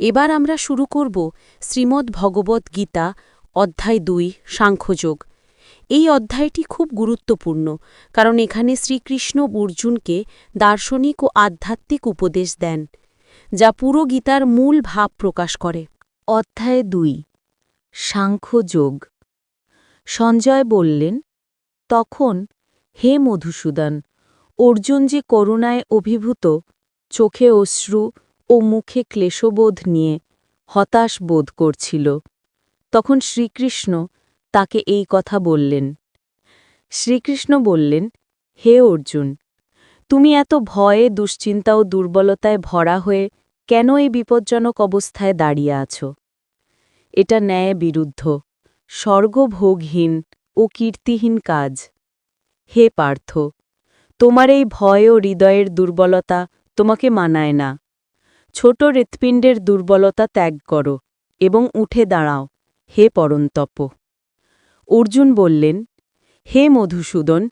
এবার আমরা শুরু করব শ্রীমদ্ ভগবত গীতা, অধ্যায় দুই, সাংখ্যযোগ। এই অধ্যায়টি খুব গুরুত্বপূর্ণ, কারণ এখানে শ্রীকৃষ্ণ অর্জুনকে দার্শনিক ও আধ্যাত্মিক উপদেশ দেন, যা পুরো গীতার মূল ভাব প্রকাশ করে। অধ্যায় দুই, সাংখ্যযোগ। সঞ্জয় বললেন, তখন হে মধুসূদন, অর্জুন যে করুণায় অভিভূত, চোখে অশ্রু ও মুখে ক্লেশবোধ নিয়ে হতাশ বোধ করছিল। তখন শ্রীকৃষ্ণ তাকে এই কথা বললেন। শ্রীকৃষ্ণ বললেন, হে অর্জুন, তুমি এত ভয়ে, দুশ্চিন্তা ও দুর্বলতায় ভরা হয়ে কেন এই বিপজ্জনক অবস্থায় দাঁড়িয়ে আছো? এটা ন্যায় বিরুদ্ধ, স্বর্গভোগহীন ও কীর্তিহীন কাজ। হে পার্থ, তোমার এই ভয় ও হৃদয়ের দুর্বলতা তোমাকে মানায় না। ছোট হৃৎপিণ্ডের দুর্বলতা ত্যাগ করো এবং উঠে দাঁড়াও। হে পরন্তপ। অর্জুন বললেন, হে মধুসূদন,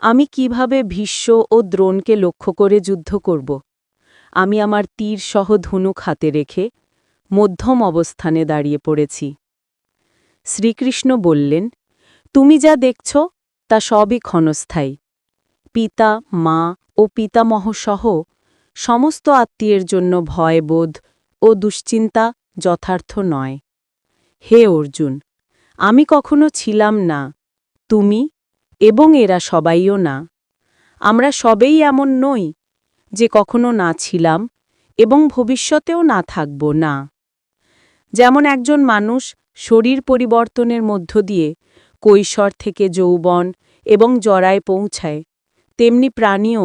আমি কীভাবে ভীষ্ম ও দ্রোণকে লক্ষ্য করে যুদ্ধ করব? আমি আমার তীর সহ ধনুক হাতে রেখে মধ্যম অবস্থানে দাঁড়িয়ে পড়েছি। শ্রীকৃষ্ণ বললেন, তুমি যা দেখছ, তা সবই ক্ষণস্থায়ী। পিতা, মা ও পিতামহ সহ সমস্ত আত্মীয়ের জন্য ভয়বোধ ও দুশ্চিন্তা যথার্থ নয়। হে অর্জুন, আমি কখনো ছিলাম না, তুমি এবং এরা সবাইও না। আমরা সবেই এমন নই যে কখনো না ছিলাম এবং ভবিষ্যতেও না থাকব না। যেমন একজন মানুষ শরীর পরিবর্তনের মধ্য দিয়ে কৈশোর থেকে যৌবন এবং জরায় পৌঁছায়, তেমনি প্রাণীও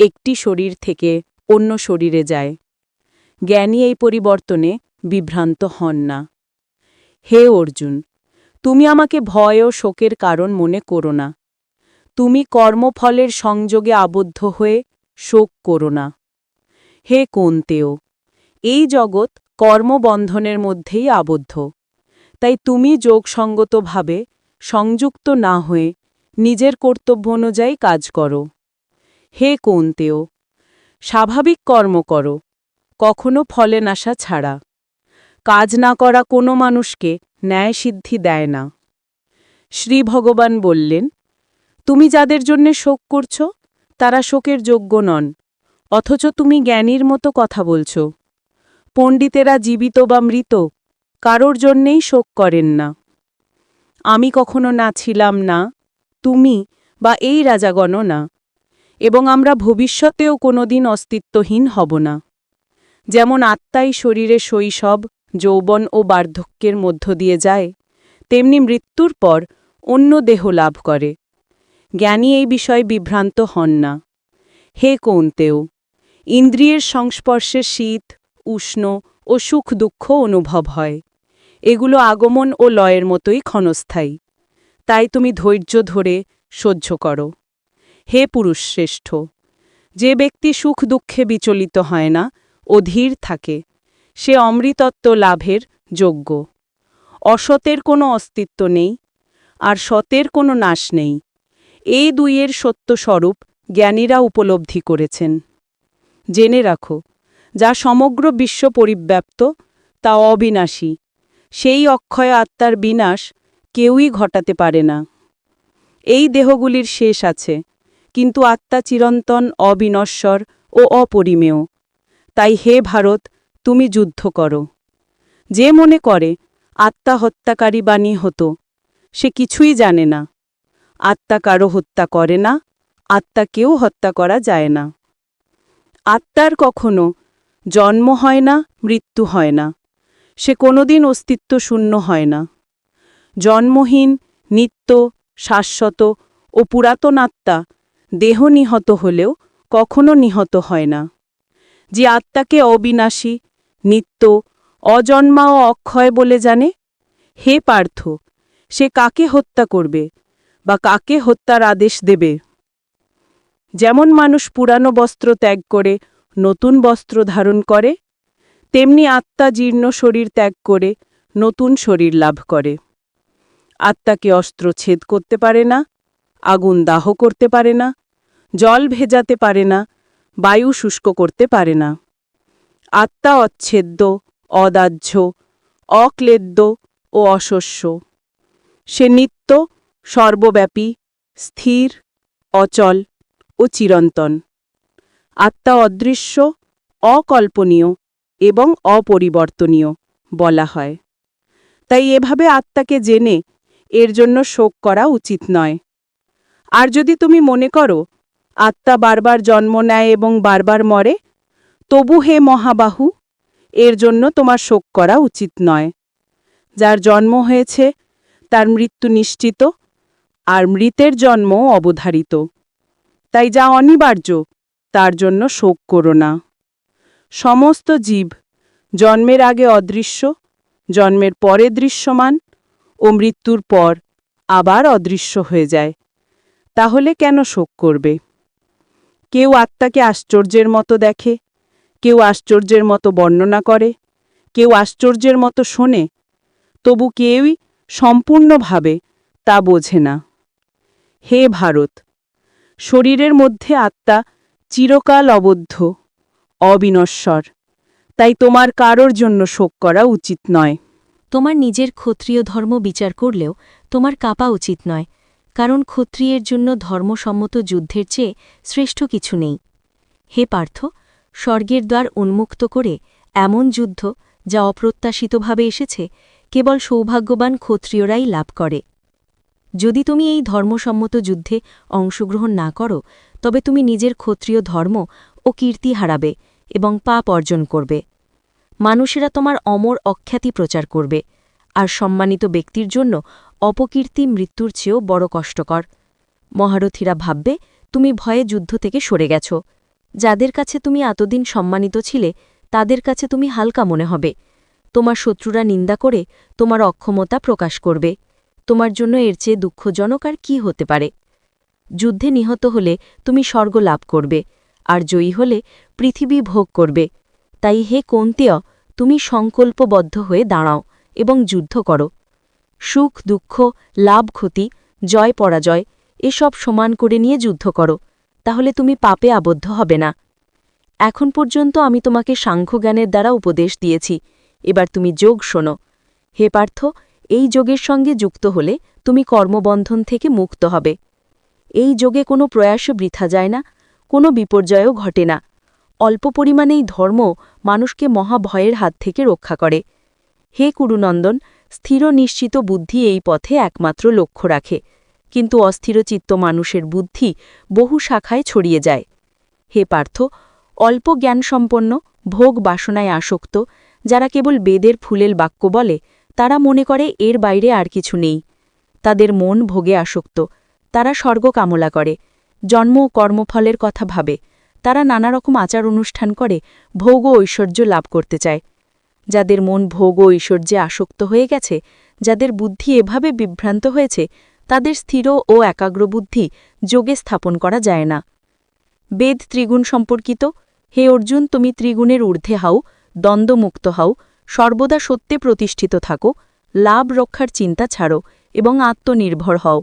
একটি শরীর থেকে অন্য শরীরে যায়। জ্ঞানী এই পরিবর্তনে বিভ্রান্ত হন না। হে অর্জুন, তুমি আমাকে ভয় ও শোকের কারণ মনে করো না। তুমি কর্মফলের সংযোগে আবদ্ধ হয়ে শোক করো না। হে কোনতেও, এই জগৎ কর্মবন্ধনের মধ্যেই আবদ্ধ। তাই তুমি যোগসঙ্গতভাবে সংযুক্ত না হয়ে নিজের কর্তব্য অনুযায়ী কাজ করো। হে কোনতেও স্বাভাবিক কর্ম করো। কখনো ফলে নাশা ছাড়া। কাজ না করা কোনো মানুষকে ন্যায় সিদ্ধি দেয় না। শ্রী ভগবান বললেন, তুমি যাদের জন্যে শোক করছ, তারা শোকের যোগ্য নন, অথচ তুমি জ্ঞানীর মতো কথা বলছ। পণ্ডিতেরা জীবিত বা মৃত, কারোর জন্যেই শোক করেন না। আমি কখনো না ছিলাম না, তুমি বা এই রাজাগণ না। এবং আমরা ভবিষ্যতেও কোনোদিন অস্তিত্বহীন হব না। যেমন আত্মাই শরীরে শৈশব, যৌবন ও বার্ধক্যের মধ্য দিয়ে যায়, তেমনি মৃত্যুর পর অন্য দেহ লাভ করে। জ্ঞানী এই বিষয়ে বিভ্রান্ত হন না। হে কৌন্তেও, ইন্দ্রিয়ের সংস্পর্শে শীত, উষ্ণ ও সুখ দুঃখ অনুভব হয়। এগুলো আগমন ও লয়ের মতোই ক্ষণস্থায়ী। তাই তুমি ধৈর্য ধরে সহ্য করো। হে পুরুষ শ্রেষ্ঠ, যে ব্যক্তি সুখ দুঃখে বিচলিত হয় না অধীর থাকে, সে অমৃতত্ব লাভের যোগ্য। অসতের কোনো অস্তিত্ব নেই, আর সতের কোনো নাশ নেই। এই দুইয়ের সত্য স্বরূপ জ্ঞানীরা উপলব্ধি করেছেন। জেনে রাখো, যা সমগ্র বিশ্ব পরিব্যাপ্ত, তা অবিনাশী। সেই অক্ষয় আত্মার বিনাশ কেউই ঘটাতে পারে না। এই দেহগুলির শেষ আছে। কিন্তু আত্মা চিরন্তন, অবিনশ্বর ও অপরিমেয়। তাই হে ভারত, তুমি যুদ্ধ করো। যে মনে করে, আত্মা হত্যাকারী বাণী হতো সে কিছুই জানে না। আত্মা কারও হত্যা করে না আত্মা কেউ হত্যা করা যায় না। আত্মার কখনো জন্ম হয় না, মৃত্যু হয় না। সে কোনোদিন অস্তিত্ব শূন্য হয় না। জন্মহীন, নিত্য, শাশ্বত ও পুরাতন আত্মা দেহ নিহত হলেও কখনো নিহত হয় না। যে আত্মাকে অবিনাশী, নিত্য, অজন্মা ও অক্ষয় বলে জানে, হে পার্থ, সে কাকে হত্যা করবে বা কাকে হত্যার আদেশ দেবে? যেমন মানুষ পুরানো বস্ত্র ত্যাগ করে নতুন বস্ত্র ধারণ করে, তেমনি আত্মা জীর্ণ শরীর ত্যাগ করে নতুন শরীর লাভ করে। আত্মাকে অস্ত্র ছেদ করতে পারে না আগুন দাহ করতে পারে না, জল ভেজাতে পারে না, বায়ু শুষ্ক করতে পারে না। আত্মা অচ্ছেদ্য, অদাহ্য, অক্লেদ্য ও অশস্য। সে নিত্য, সর্বব্যাপী, স্থির, অচল ও চিরন্তন। আত্মা অদৃশ্য, অকল্পনীয় এবং অপরিবর্তনীয় বলা হয়। তাই এভাবে আত্মাকে জেনে এর জন্য শোক করা উচিত নয়। আর যদি তুমি মনে করো, আত্মা বারবার জন্ম নেয় এবং বারবার মরে, তবু হে মহাবাহু, এর জন্য তোমার শোক করা উচিত নয়। যার জন্ম হয়েছে, তার মৃত্যু নিশ্চিত, আর মৃতের জন্ম অবধারিত। তাই যা অনিবার্য, তার জন্য শোক করো না। সমস্ত জীব, জন্মের আগে অদৃশ্য, জন্মের পরে দৃশ্যমান, ও মৃত্যুর পর আবার অদৃশ্য হয়ে যায়। তাহলে কেন শোক করবে? কেউ আত্মাকে আশ্চর্যের মতো দেখে, কেউ আশ্চর্যের মতো বর্ণনা করে, কেউ আশ্চর্যের মতো শোনে, তবু কেউই সম্পূর্ণভাবে তা বোঝে না। হে ভারত, শরীরের মধ্যে আত্মা চিরকাল অবদ্ধ, অবিনশ্বর, তাই তোমার কারোর জন্য শোক করা উচিত নয়। তোমার নিজের ক্ষত্রিয় ধর্ম বিচার করলেও তোমার কাঁপা উচিত নয়। কারণ ক্ষত্রিয়ের জন্য ধর্মসম্মত যুদ্ধের চেয়ে শ্রেষ্ঠ কিছু নেই। হে পার্থ, স্বর্গের দ্বার উন্মুক্ত করে এমন যুদ্ধ যা অপ্রত্যাশিতভাবে এসেছে কেবল সৌভাগ্যবান ক্ষত্রিয়রাই লাভ করে। যদি তুমি এই ধর্মসম্মত যুদ্ধে অংশগ্রহণ না করো, তবে তুমি নিজের ক্ষত্রিয় ধর্ম ও কীর্তি হারাবে এবং পাপ অর্জন করবে। মানুষেরা তোমার অমর অখ্যাতি প্রচার করবে, আর সম্মানিত ব্যক্তির জন্য অপকীর্তি মৃত্যুর চেয়েও বড় কষ্টকর। মহারথীরা ভাববে, তুমি ভয়ে যুদ্ধ থেকে সরে গেছ। যাদের কাছে তুমি এতদিন সম্মানিত ছিলে, তাদের কাছে তুমি হালকা মনে হবে। তোমার শত্রুরা নিন্দা করে তোমার অক্ষমতা প্রকাশ করবে। তোমার জন্য এর চেয়ে দুঃখজনক আর কি হতে পারে? যুদ্ধে নিহত হলে তুমি স্বর্গ লাভ করবে, আর জয়ী হলে পৃথিবী ভোগ করবে। তাই হে কন্তেয়, তুমি সংকল্পবদ্ধ হয়ে দাঁড়াও এবং যুদ্ধ করো। সুখ, দুঃখ, লাভ, ক্ষতি, জয়, পরাজয়, এসব সমান করে নিয়ে যুদ্ধ করো, তাহলে তুমি পাপে আবদ্ধ হবে না। এখন পর্যন্ত আমি তোমাকে সাংখ্যজ্ঞানের দ্বারা উপদেশ দিয়েছি, এবার তুমি যোগ শোনো। হে পার্থ, এই যোগের সঙ্গে যুক্ত হলে তুমি কর্মবন্ধন থেকে মুক্ত হবে। এই যোগে কোনো প্রয়াসও বৃথা যায় না, কোনো বিপর্যয়ও ঘটে না। অল্প পরিমাণেই ধর্ম মানুষকে মহাভয়ের হাত থেকে রক্ষা করে। হে কুরুনন্দন স্থির নিশ্চিত বুদ্ধি এই পথে একমাত্র লক্ষ্য রাখে। কিন্তু অস্থিরচিত্ত মানুষের বুদ্ধি বহু শাখায় ছড়িয়ে যায়। হে পার্থ, অল্প জ্ঞানসম্পন্ন, ভোগ বাসনায় আসক্ত, যারা কেবল বেদের ফুলেল বাক্য বলে, তারা মনে করে এর বাইরে আর কিছু নেই। তাদের মন ভোগে আসক্ত, তারা স্বর্গ কামলা করে, জন্ম ও কর্মফলের কথা ভাবে, তারা নানা রকম আচার অনুষ্ঠান করে, ভোগ ও ঐশ্বর্য লাভ করতে চায়। যাদের মন ভোগ ও ঐশ্বর্যে আসক্ত হয়ে গেছে, যাদের বুদ্ধি এভাবে বিভ্রান্ত হয়েছে, তাদের স্থির ও একাগ্র বুদ্ধি যোগে স্থাপন করা যায় না। বেদ ত্রিগুণ সম্পর্কিত, হে অর্জুন, তুমি ত্রিগুণের ঊর্ধ্বে হাও, দ্বন্দ্বমুক্ত হাও, সর্বদা সত্যে প্রতিষ্ঠিত থাকো, লাভ রক্ষার চিন্তা ছাড়ো এবং আত্মনির্ভর হও।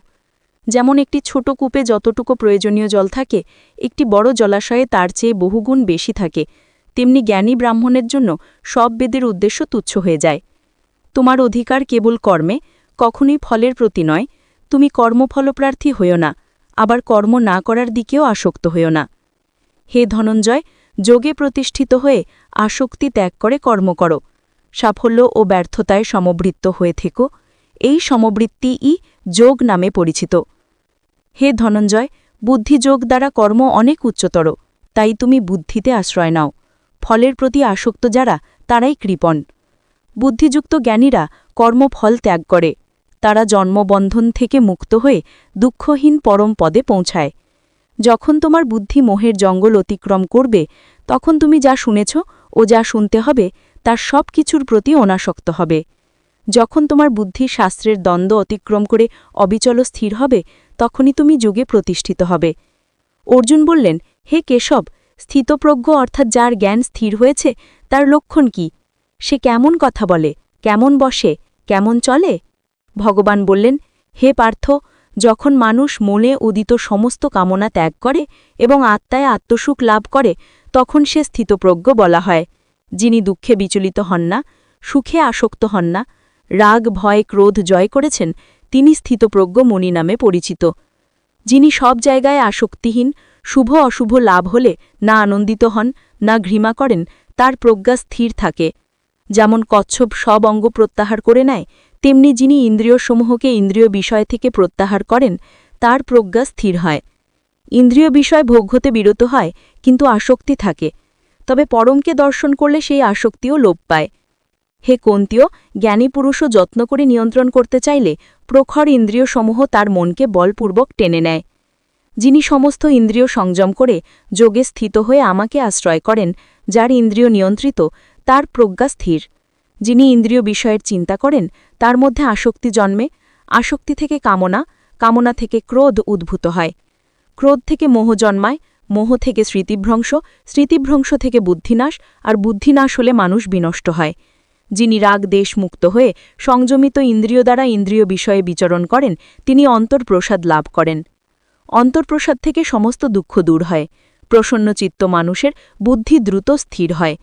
যেমন একটি ছোট কূপে যতটুকু প্রয়োজনীয় জল থাকে, একটি বড় জলাশয়ে তার চেয়ে বহুগুণ বেশি থাকে তেমনি জ্ঞানী ব্রাহ্মণের জন্য সব বেদের উদ্দেশ্য তুচ্ছ হয়ে যায়। তোমার অধিকার কেবল কর্মে, কখনোই ফলের প্রতি নয়। তুমি কর্মফলপ্রার্থী হইও না, আবার কর্ম না করার দিকেও আসক্ত হইও না। হে ধনঞ্জয়, যোগে প্রতিষ্ঠিত হয়ে আসক্তি ত্যাগ করে কর্ম করো। সাফল্য ও ব্যর্থতায় সমবৃত্ত হয়ে থেকো। এই সমবৃত্তিই যোগ নামে পরিচিত। হে ধনঞ্জয়, বুদ্ধিযোগ দ্বারা কর্ম অনেক উচ্চতর, তাই তুমি বুদ্ধিতে আশ্রয় নাও। ফলের প্রতি আসক্ত যারা, তারাই কৃপণ। বুদ্ধিযুক্ত জ্ঞানীরা কর্মফল ত্যাগ করে। তারা জন্মবন্ধন থেকে মুক্ত হয়ে দুঃখহীন পরম পদে পৌঁছায়। যখন তোমার বুদ্ধি মোহের জঙ্গল অতিক্রম করবে, তখন তুমি যা শুনেছ ও যা শুনতে হবে, তার সব কিছুর প্রতি অনাসক্ত হবে। যখন তোমার বুদ্ধি শাস্ত্রের দ্বন্দ্ব অতিক্রম করে অবিচল স্থির হবে, তখনই তুমি যুগে প্রতিষ্ঠিত হবে। অর্জুন বললেন, হে কেশব স্থিতপ্রজ্ঞ অর্থাৎ যার জ্ঞান স্থির হয়েছে, তার লক্ষণ কি? সে কেমন কথা বলে? কেমন বসে? কেমন চলে? ভগবান বললেন, হে পার্থ, যখন মানুষ মনে উদিত সমস্ত কামনা ত্যাগ করে এবং আত্মায় আত্মসুখ লাভ করে, তখন সে স্থিতপ্রজ্ঞ বলা হয়। যিনি দুঃখে বিচলিত হন না, সুখে আসক্ত হন না, রাগ, ভয়, ক্রোধ জয় করেছেন, তিনি স্থিতপ্রজ্ঞ মণি নামে পরিচিত। যিনি সব জায়গায় আসক্তিহীন, শুভ অশুভ লাভ হলে না আনন্দিত হন, না ঘৃমা করেন, তার প্রজ্ঞা স্থির থাকে। যেমন কচ্ছপ সব অঙ্গ প্রত্যাহার করে নেয়, তেমনি যিনি ইন্দ্রিয়সমূহকে ইন্দ্রিয় বিষয় থেকে প্রত্যাহার করেন, তার প্রজ্ঞা স্থির হয়। ইন্দ্রিয় বিষয় ভোগ হতে বিরত হয়, কিন্তু আসক্তি থাকে। তবে পরমকে দর্শন করলে সেই আসক্তিও লোপ পায়। হে কন্তীয়, জ্ঞানী পুরুষও যত্ন করে নিয়ন্ত্রণ করতে চাইলে প্রখর ইন্দ্রিয়সমূহ তার মনকে বলপূর্বক টেনে নেয়। যিনি সমস্ত ইন্দ্রিয় সংযম করে যোগে স্থিত হয়ে আমাকে আশ্রয় করেন, যার ইন্দ্রিয় নিয়ন্ত্রিত, তার প্রজ্ঞা স্থির। যিনি ইন্দ্রিয় বিষয়ের চিন্তা করেন, তার মধ্যে আসক্তি জন্মে, আসক্তি থেকে কামনা কামনা থেকে ক্রোধ উদ্ভূত হয়। ক্রোধ থেকে মোহ জন্মায়, মোহ থেকে স্মৃতিভ্রংশ স্মৃতিভ্রংশ থেকে বুদ্ধিনাশ, আর বুদ্ধিনাশ হলে মানুষ বিনষ্ট হয়। যিনি রাগ দেশ মুক্ত হয়ে সংযমিত ইন্দ্রিয় দ্বারা ইন্দ্রিয় বিষয়ে বিচরণ করেন, তিনি অন্তর্প্রসাদ লাভ করেন। অন্তর্প্রসাদ থেকে সমস্ত দুঃখ দূর হয়। প্রসন্নচিত্ত মানুষের বুদ্ধি দ্রুত স্থির হয়।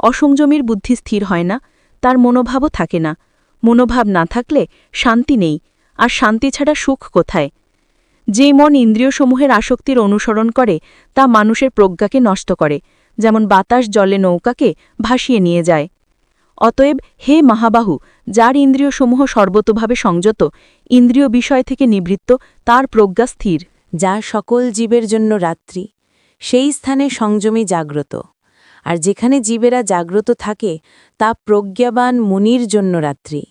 অসংযমীর বুদ্ধি স্থির হয় না, তার মনোভাবও থাকে না। মনোভাব না থাকলে শান্তি নেই, আর শান্তি ছাড়া সুখ কোথায়? যে মন ইন্দ্রিয়সমূহের আসক্তির অনুসরণ করে, তা মানুষের প্রজ্ঞাকে নষ্ট করে, যেমন বাতাস জলে নৌকাকে ভাসিয়ে নিয়ে যায়। অতএব হে মহাবাহু, যার ইন্দ্রিয়সমূহ সর্বতোভাবে সংযত, ইন্দ্রিয় বিষয় থেকে নিবৃত্ত, তার প্রজ্ঞা স্থির। যা সকল জীবের জন্য রাত্রি, সেই স্থানে সংযমী জাগ্রত। আর যেখানে জীবেরা জাগ্রত থাকে, তা প্রজ্ঞাবান মুনির জন্য রাত্রি।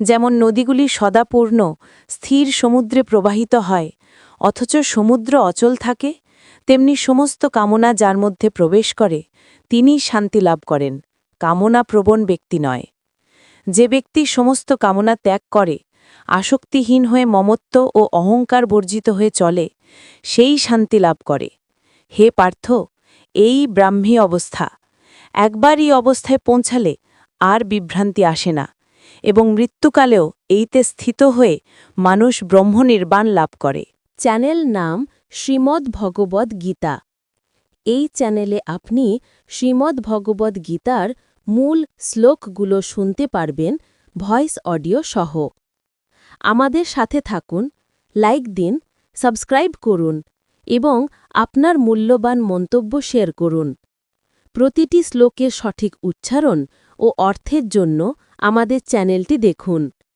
যেমন নদীগুলি সদাপূর্ণ স্থির সমুদ্রে প্রবাহিত হয়, অথচ সমুদ্র অচল থাকে, তেমনি সমস্ত কামনা যার মধ্যে প্রবেশ করে তিনি শান্তি লাভ করেন। কামনা প্রবণ ব্যক্তি নয়। যে ব্যক্তি সমস্ত কামনা ত্যাগ করে, আসক্তিহীন হয়ে মমত্ব ও অহংকার বর্জিত হয়ে চলে, সেই শান্তি লাভ করে। হে পার্থ, এই ব্রাহ্মী অবস্থা। একবার এই অবস্থায় পৌঁছালে আর বিভ্রান্তি আসে না এবং মৃত্যুকালেও এইতে স্থিত হয়ে মানুষ ব্রহ্মনির্বাণ লাভ করে। চ্যানেল নাম শ্রীমদ্ ভগবদ গীতা। এই চ্যানেলে আপনি শ্রীমদ্ ভগবদ গীতার মূল শ্লোকগুলো শুনতে পারবেন ভয়েস অডিও সহ। আমাদের সাথে থাকুন, লাইক দিন, সাবস্ক্রাইব করুন এবং আপনার মূল্যবান মন্তব্য শেয়ার করুন। প্রতিটি শ্লোকের সঠিক উচ্চারণ ও অর্থের জন্য আমাদের চ্যানেলটি দেখুন।